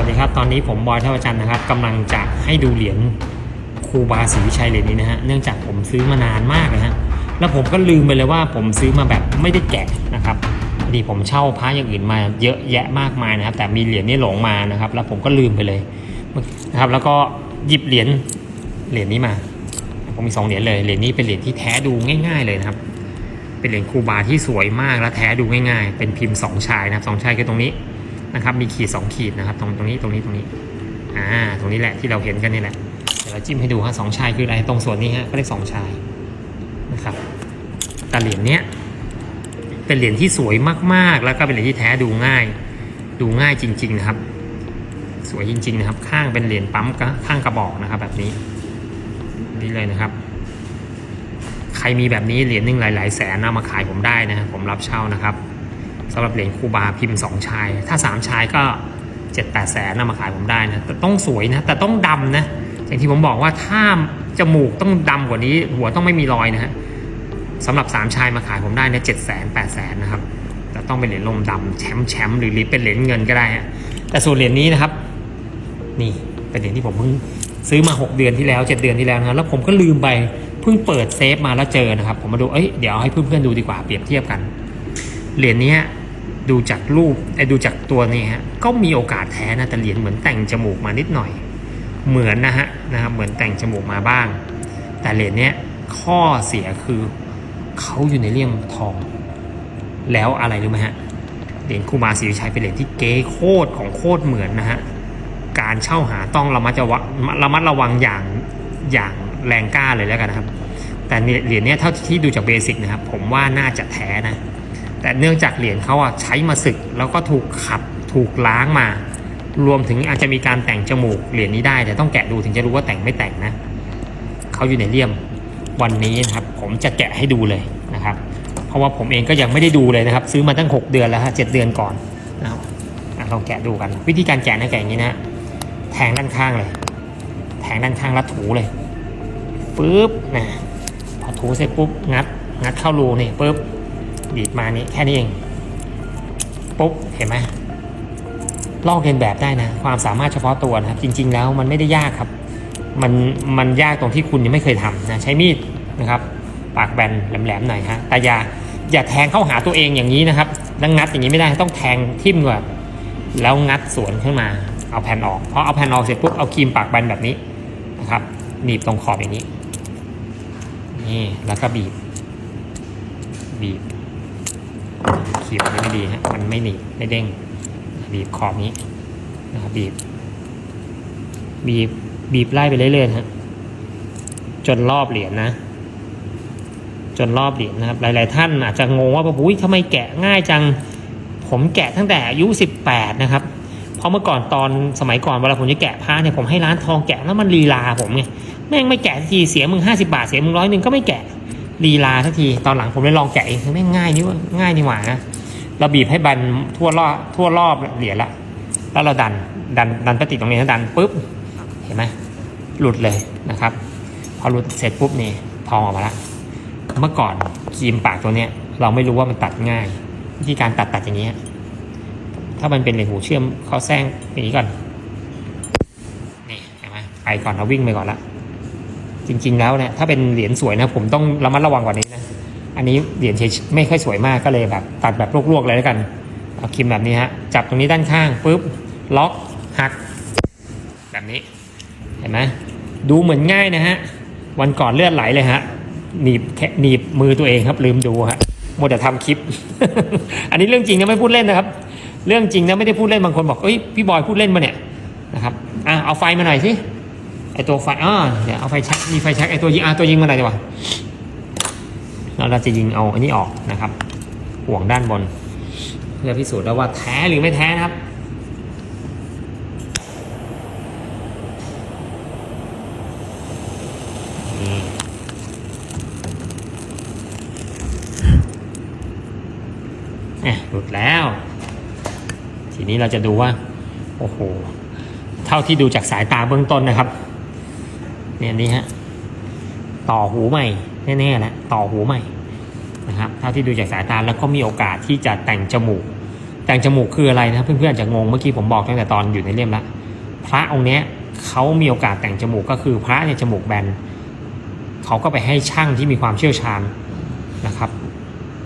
วัสดีครับ ตอนนี้ผมบอยเท่าจันทร์นะครับกำลังจะให้ดูเหรียญครูบาศรีวิชัยเหรียญนี้นะฮะเนื่องจากผมซื้อมานานมากนะฮะแล้วผมก็ลืมไปเลยว่าผมซื้อมาแบบไม่ได้แกะนะครับพอดีผมเช่าพระอย่างอื่นมาเยอะแยะมากมายนะครับ แต่มีเหรียญนี้หลงมานะครับ แล้วผมก็ลืมไปเลยนะครับ แล้วก็หยิบเหรียญเหรียญนี้มา ผมมีสองเหรียญเลยเหรียญนี้เป็นเหรียญที่แท้ดูง่าย ๆเลยนะครับ เป็นเหรียญครูบาที่สวยมากและแท้ดูง่าย ๆ เป็นพิมพ์สองชายนะครับสองชายคือตรงนี้ นะครับมีขีด 2 ขีดนะครับตรงตรงนี้ตรงนี้ตรงนี้อ่าตรงนี้แหละที่เราเห็นกันนี่แหละเดี๋ยวเราจิ้มให้ดูฮะสองชายคืออะไรตรงส่วนนี้ฮะก็เรียกสองชายนะครับแต่เหรียญเนี้ยเป็นเหรียญที่สวยมากๆ แล้วก็เป็นเหรียญที่แท้ดูง่าย ดูง่ายจริง ๆนะครับ สวยจริง ๆ นะครับ ข้างเป็นเหรียญปั๊มกะข้างกระบอกนะครับ แบบนี้นี่เลยนะครับ ใครมีแบบนี้เหรียญหนึ่งหลาย ๆ แสนเอามาขายผมได้นะผมรับเช่านะครับ สำหรับเหรียญคูบาพิมพ์ 2 ชาย ถ้า 3 ชายก็ 7 8 แสนนำมาขายผมได้นะแต่ต้องสวยนะ แต่ต้องดำนะอย่างที่ผมบอกว่าถ้าจมูกต้องดำกว่านี้ หัวต้องไม่มีรอยนะฮะสำหรับ 3 ชายมาขายผมได้นะเจ็ดแสนแปดแสนนะครับแต่ต้องเป็นเหรียญลมดำแชมป์แชมป์หรือเป็นเหรียญเงินก็ได้ฮะแต่ส่วนเหรียญนี้นะครับ นี่เป็นเหรียญที่ผมเพิ่งซื้อมา 6 เดือนที่แล้ว 7 เดือนที่แล้วนะครับแล้วผมก็ลืมไปเพิ่งเปิดเซฟมาแล้วเจอนะครับ ผมมาดูเอ้ยเดี๋ยวให้เพื่อนๆดูดีกว่าเปรียบเทียบกันเหรียญนี้ ดูจากรูปไอ้ดูจากตัวนี้ฮะก็มีโอกาสแท้นะแต่เหรียญเหมือนแต่งจมูกมานิดหน่อย เหมือนนะฮะนะครับเหมือนแต่งจมูกมาบ้าง แต่เหรียญเนี้ยข้อเสียคือเขาอยู่ในเลี่ยมทอง แล้วอะไรรู้ไหมฮะเหรียญคูบาศรีวิชัยเป็นเหรียญที่เก๊โคตรของโคตรเหมือนนะฮะการเช่าหาต้องระมัดระวังระมัดระวังอย่างอย่างแรงกล้าเลยแล้วกันนะครับ แต่เหรียญเนี้ยเท่าที่ดูจากเบสิกนะครับ ผมว่าน่าจะแท้นะ แต่เนื่องจากเหรียญเขาอะใช้มาศึก แล้วก็ถูกขัดถูกล้างมา รวมถึงอาจจะมีการแต่งจมูกเหรียญนี้ได้แต่ต้องแกะดูถึงจะรู้ว่าแต่งไม่แต่งนะเขาอยู่ในเลี่ยมวันนี้นะครับ ผมจะแกะให้ดูเลยนะครับ เพราะว่าผมเองก็ยังไม่ได้ดูเลยนะครับ ซื้อมาตั้ง 6 เดือนแล้วฮะเเดือนก่อนนะครับลองแกะดูกัน วิธีการแกะนะแกะอย่างนี้นะแทงด้านข้างเลย แทงด้านข้างแล้วถูเลยปุ๊บนะพอถูเสร็จปุ๊บงัดงัดเข้ารูนี่ปุ๊บ ดีดมานี้แค่นี้เอง ปุ๊บ เห็นไหมลอกเลียนแบบได้นะ ความสามารถเฉพาะตัวนะครับ จริง ๆ แล้วมันไม่ได้ยากครับ มันมันยากตรงที่คุณยังไม่เคยทำนะใช้มีดนะครับ ปากแบนแหลมๆหน่อยฮะแต่อย่าอย่าแทงเข้าหาตัวเองอย่างนี้นะครับแล้วงัดอย่างนี้ไม่ได้ต้องแทงทิ่มก่อนแล้วงัดสวนขึ้นมาเอาแผ่นออกพอเอาแผ่นออกเสร็จปุ๊บเอาครีมปากแบนแบบนี้นะครับหนีบตรงขอบอย่างนี้นี่แล้วก็บีบบีบ เขียวนี่ไม่ดีฮะมันไม่หนีบไม่เด้ง บีบขอบนี้นะครับบีบ บีบบีบไล่ไปเรื่อยๆฮะจนรอบเหรียญนะจนรอบเหรียญนะครับ หลาย ๆ ท่านอาจจะงงว่าอุ้ยทำไมแกะง่ายจัง ผมแกะตั้งแต่อายุ18นะครับเพราะเมื่อก่อนตอนสมัยก่อนเวลาผมจะแกะผ้าเนี่ยผมให้ร้านทองแกะแล้วมันลีลาผมไงแม่งไม่แกะทีเสียมึงห้าสิบาทเสียมึงร้อยหนึ่งก็ไม่แกะ ลีลาทักที ตอนหลังผมเลยลองแกะเองไม่ง่ายนี่ว่าง่ายนี่หว่านะเราบีบให้บันทั่วรอบทั่วรอบเหรียญละแล้วเราดันดันดันพลาสติตรงนี้นะดันปุ๊บเห็นไหมหลุดเลยนะครับ พอหลุดเสร็จปุ๊บนี่ทองออกมาละเมื่อก่อนครีมปากตัวเนี้ย เราไม่รู้ว่ามันตัดง่าย วิธีการตัดตัดอย่างนี้ถ้ามันเป็นเหรียญหูเชื่อมเขาแซงอย่างนี้ก่อนนี่เห็นไหมไปก่อนเราวิ่งไปก่อนละ จริง ๆ แล้วเนี่ยถ้าเป็นเหรียญสวยนะผมต้องระมัดระวังกว่านี้นะอันนี้เหรียญเฉยไม่ค่อยสวยมากก็เลยแบบ ตัดแบบลวกๆเลยแล้วกันเอาคิมแบบนี้ฮะจับตรงนี้ด้านข้างปุ๊บล็อกหัก แบบนี้เห็นไหมดูเหมือนง่ายนะฮะวันก่อนเลือดไหลเลยฮะหนีบแค่หนีบมือตัวเองครับลืมดูฮะหมดแต่ทำคลิป อันนี้เรื่องจริงนะไม่พูดเล่นนะครับ เรื่องจริงนะไม่ได้พูดเล่นบางคนบอกเอ้ยพี่บอยพูดเล่นมาเนี่ยนะครับอะเอาไฟมาหน่อยสิ ตัวไฟอ่าเดี๋ยวเอาไฟแช็กมีไฟแช็กไอตัวยิงอ่าตัวยิงมาไหนดีกว่าเราจะยิงเอาอันนี้ออกนะครับห่วงด้านบน เพื่อพิสูจน์แล้วว่าแท้หรือไม่แท้นะครับนี่เนี่ยหลุดแล้ว ทีนี้เราจะดูว่า โอ้โห เท่าที่ดูจากสายตาเบื้องต้นนะครับ เนี่ยนี่ฮะต่อหูใหม่แน่ๆแล้วต่อหูใหม่นะครับเท่าที่ดูจากสายตาแล้วก็มีโอกาสที่จะแต่งจมูก แต่งจมูกคืออะไรนะเพื่อนๆอาจจะงงเมื่อกี้ผมบอกตั้งแต่ตอนอยู่ในเล่มละพระองค์เนี้ยเขามีโอกาสแต่งจมูกก็คือพระเนี่ยจมูกแบนเขาก็ไปให้ช่างที่มีความเชี่ยวชาญนะครับ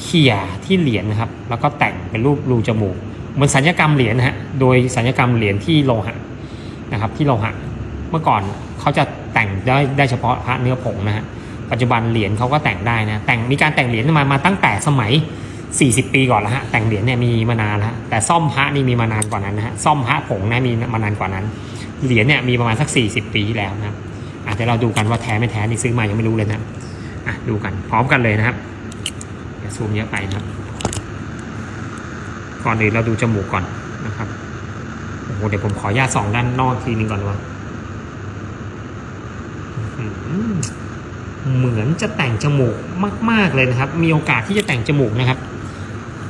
เขี่ยที่เหรียญนะครับ แล้วก็แต่งเป็นรูปรูจมูกเหมือนสัญญกรรมเหรียญนะฮะโดยสัญญกรรมเหรียญที่โลหะนะครับที่โลหะ เมื่อก่อนเขาจะ แต่งได้ได้เฉพาะพระเนื้อผงนะฮะปัจจุบันเหรียญเขาก็แต่งได้นะแต่งมีการแต่งเหรียญมามาตั้งแต่สมัย 40 ปีก่อนแล้วฮะแต่งเหรียญเนี่ยมีมานานแล้วฮะแต่ซ่อมพระนี่มีมานานกว่านั้นนะฮะซ่อมพระผงนะมีมานานกว่านั้น เหรียญเนี่ยมีประมาณสัก 40 ปีที่แล้วนะครับอะเดี๋ยวเราดูกันว่าแท้ไม่แท้นี่ซื้อมายังไม่รู้เลยนะอะดูกันพร้อมกันเลยนะครับอย่าซูมเยอะไปนะครับ ก่อนอื่นเราดูจมูกก่อนนะครับโอ้โหเดี๋ยวผมขออนุญาตส่องด้านนอกทีนึงก่อนว่า เหมือนจะแต่งจมูกมาก ๆเลยนะครับ มีโอกาสที่จะแต่งจมูกนะครับ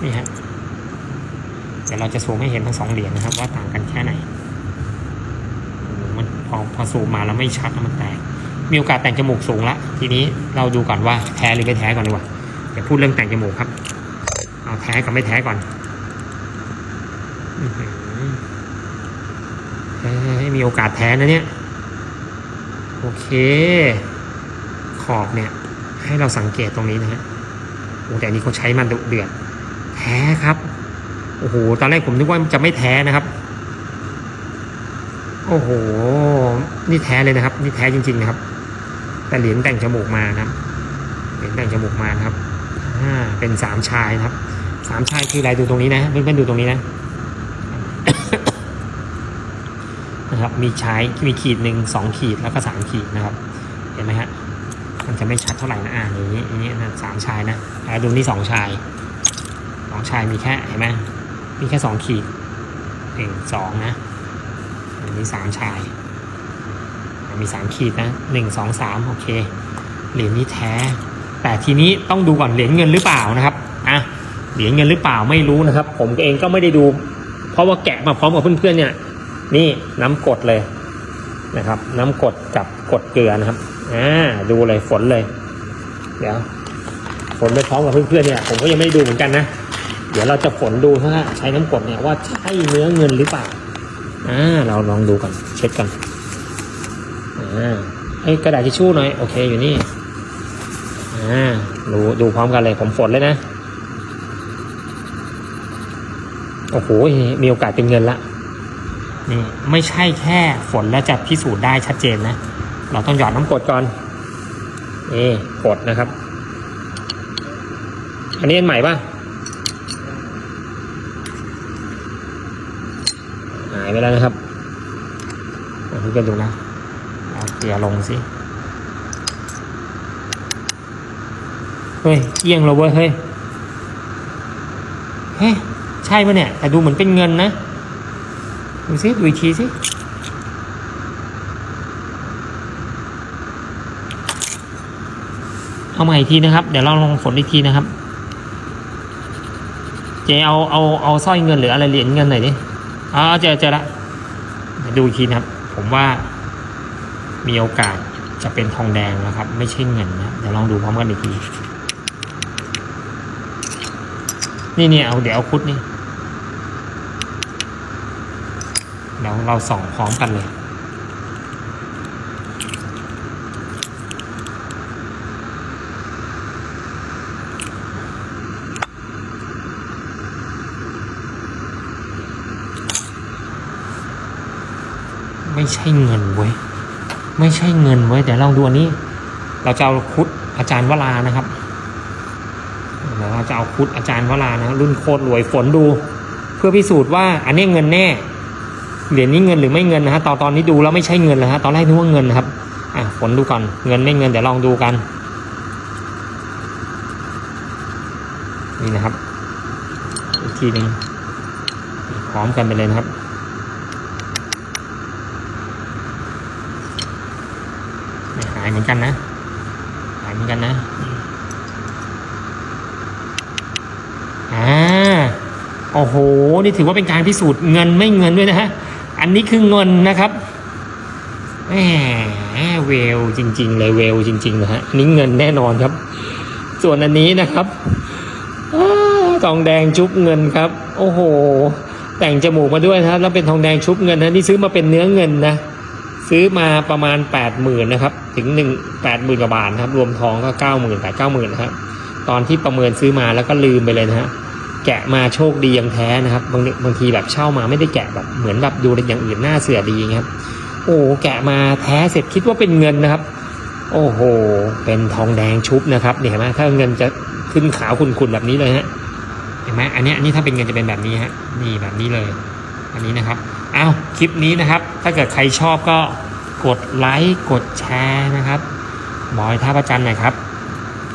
นี่ฮะเดี๋ยวเราจะซูมให้เห็นทั้งสองเหรียญนะครับ ว่าต่างกันแค่ไหนมันพอพอซูมมาแล้วไม่ชัดมันแตกมีโอกาสแต่งจมูกสูงละทีนี้เราดูก่อนว่าแท้หรือไม่แท้ก่อนดีกว่าเดี๋ยวพูดเรื่องแต่งจมูกครับเอาแท้กับไม่แท้ก่อนอื้อหือเฮ้ยมีโอกาสแท้นะเนี่ย โอเค ขอบเนี่ย ให้เราสังเกตตรงนี้นะฮะโอ้แต่อันนี้เขาใช้มันดุเดือด แท้ครับ โอ้โห ตอนแรกผมนึกว่าจะไม่แท้นะครับ โอ้โห นี่แท้เลยนะครับ นี่แท้จริง ๆ นะครับ แต่เหรียญแต่งจมูกมานะครับ เหรียญแต่งจมูกมานะครับ อ่า เป็นสามชายนะครับ สามชายคืออะไรดูตรงนี้นะ เพื่อนๆดูตรงนี้นะ นะครับมีใชายมีขีดหนึ่งสองขีดแล้วก็สามขีดนะครับเห็นไหมฮะมันจะไม่ชัดเท่าไหร่นะอ่านอย่างนี้อย่างนี้นะสามชายนะอ่าดูนี่สองชายสองชายมีแค่เห็นไหมมีแค่สองขีดหนึ่งสองนะอันนี้สามชายมีสามขีดนะหนึ่งสองสามโอเคเหรียญนี้แท้ แต่ทีนี้ต้องดูก่อนเหรียญเงินหรือเปล่านะครับอะเหรียญเงินหรือเปล่าไม่รู้นะครับ ผมเองก็ไม่ได้ดู เพราะว่าแกะมาพร้อมกับเพื่อนๆเนี่ย นี่น้ำกดเลยนะครับ น้ำกดกับกดเกลือนะครับอ่าดูเลยฝนเลย เดี๋ยวฝนไปพร้อมกับเพื่อนๆเนี่ยผมก็ยังไม่ได้ดูเหมือนกันนะ เดี๋ยวเราจะฝนดูถ้าใช้น้ำกดเนี่ยว่าใช่เนื้อเงินหรือเปล่าอ่าเราลองดูกันเช็คกันอ่าไอ้กระดาษทิชชู่หน่อยโอเคอยู่นี่อ่าดูดูพร้อมกันเลยผมฝนเลยนะโอ้โหมีโอกาสเป็นเงินละ นี่ไม่ใช่แค่ฝนแล้วจะพิสูจน์ได้ชัดเจนนะ เราต้องหยอดน้ำกรดก่อนนี่กดนะครับ อันนี้อันใหม่ป่ะหายไปแล้วนะครับเอาพี่กันดูนะเอาเกลือลงสิเฮ้ยเอียงเราเว้ยเฮ้ยเฮ้ยใช่ปะเนี่ย แต่ดูเหมือนเป็นเงินนะ ดูสิดูอีกทีสิเอาใหม่อีกทีนะครับ เดี๋ยวเราลองฝนอีกทีนะครับ เจเอาเอาเอาสร้อยเงินหรืออะไรเหรียญเงินหน่อยดิอ๋อเจอเจอละดูอีกทีนะครับ ผมว่ามีโอกาสจะเป็นทองแดงนะครับ ไม่ใช่เงินนะเดี๋ยวลองดูพร้อมกันอีกทีนี่นี่เอาเดี๋ยวเอาคุดนี่ เดี๋ยวเราส่องพร้อมกันเลย ไม่ใช่เงินเว้ย ไม่ใช่เงินเว้ย เดี๋ยวลองดูอันนี้ เราจะเอาคุดอาจารย์วรานะครับเดี๋ยวเราจะเอาคุดอาจารย์วรานะรุ่นโคตรรวยฝนดู เพื่อพิสูจน์ว่าอันนี้เงินแน่ เหรียญนี้เงินหรือไม่เงินนะฮะตอนตอนนี้ดูแล้วไม่ใช่เงินแล้วฮะตอนแรกนึกว่าเงินนะครับอะฝนดูก่อนเงินไม่เงินเดี๋ยวลองดูกันนี่นะครับอีกทีหนึ่งพร้อมกันไปเลยนะครับหายเหมือนกันนะหายเหมือนกันนะอ่าโอ้โห นี่ถือว่าเป็นการพิสูจน์เงินไม่เงินด้วยนะฮะ อันนี้คือเงินนะครับแหมเวลจริง ๆ เลยเวลจริงๆนะฮะนี้เงินแน่นอนครับ ส่วนอันนี้นะครับอทองแดงชุบเงินครับ โอ้โห แต่งจมูกมาด้วยนะแล้วเป็นทองแดงชุบเงินนะนี่ซื้อมาเป็นเนื้อเงินนะซื้อมาประมาณ8ปดหมื่นนะครับ ถึงหนึ่งแปดหมื่นกว่าบาทครับ รวมทองก็เก้าหมื่นแปดเก้าหมื่นนะครับ ตอนที่ประเมินซื้อมาแล้วก็ลืมไปเลยนะฮะ แกะมาโชคดียังแท้นะครับบางบางทีแบบเช่ามาไม่ได้แกะแบบเหมือนแบบดูอย่างอื่นหน้าเสือดีครับโอ้แกะมาแท้เสร็จคิดว่าเป็นเงินนะครับ โอ้โห เป็นทองแดงชุบนะครับเนี่ยเห็นไหมถ้าเงินจะขึ้นขาวขุ่นๆแบบนี้เลยฮะเห็นไหมอันนี้อันนี้ถ้าเป็นเงินจะเป็นแบบนี้ฮะนี่แบบนี้เลย อันนี้นะครับอ้าวคลิปนี้นะครับ ถ้าเกิดใครชอบก็กดไลค์กดแชร์นะครับบอยท่าประจันหน่อยครับ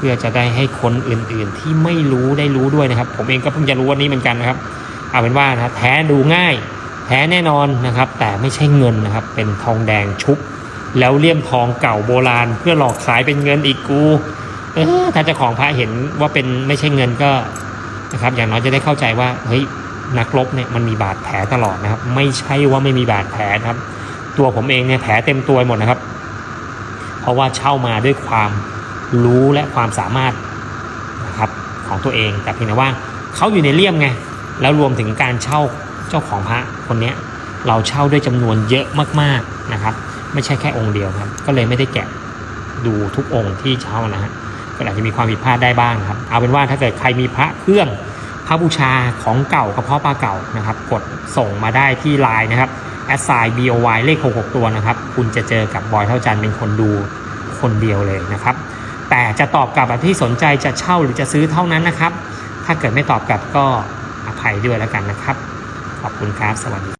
พื่อจะได้ให้คนอื่นๆ ที่ไม่รู้ได้รู้ด้วยนะครับ ผมเองก็เพิ่งจะรู้วันนี้เหมือนกันนะครับ เอาเป็นว่านะแท้ดูง่าย แท้แน่นอนนะครับ แต่ไม่ใช่เงินนะครับ เป็นทองแดงชุบ แล้วเลี่ยมทองเก่าโบราณ เพื่อหลอกขายเป็นเงินอีกกูเออถ้าเจ้าของพระเห็นว่าเป็นไม่ใช่เงินก็นะครับ อย่างน้อยจะได้เข้าใจว่าเฮ้ยนักรบเนี่ยมันมีบาดแผลตลอดนะครับ ไม่ใช่ว่าไม่มีบาดแผลนะครับ ตัวผมเองเนี่ยแผลเต็มตัวหมดนะครับ เพราะว่าเช่ามาด้วยความ รู้และความสามารถนะครับของตัวเองแต่เพียงแต่ว่าเขาอยู่ในเลี่ยมไงแล้วรวมถึงการเช่าเจ้าของพระคนนี้เราเช่าด้วยจำนวนเยอะมากๆนะครับ ไม่ใช่แค่องค์เดียวครับ ก็เลยไม่ได้แกะดูทุกองค์ที่เช่านะฮะก็อาจจะมีความผิดพลาดได้บ้างครับ เอาเป็นว่าถ้าเกิดใครมีพระเครื่องพระบูชาของเก่ากระเพาะปลาเก่านะครับ กดส่งมาได้ที่ไลน์นะครับ s i b o y เลข 66 ตัวนะครับ คุณจะเจอกับบอยเท่าจันเป็นคนดูคนเดียวเลยนะครับ แต่จะตอบกลับแบบที่สนใจจะเช่าหรือจะซื้อเท่านั้นนะครับ ถ้าเกิดไม่ตอบกลับก็อภัยด้วยแล้วกันนะครับ ขอบคุณครับ สวัสดี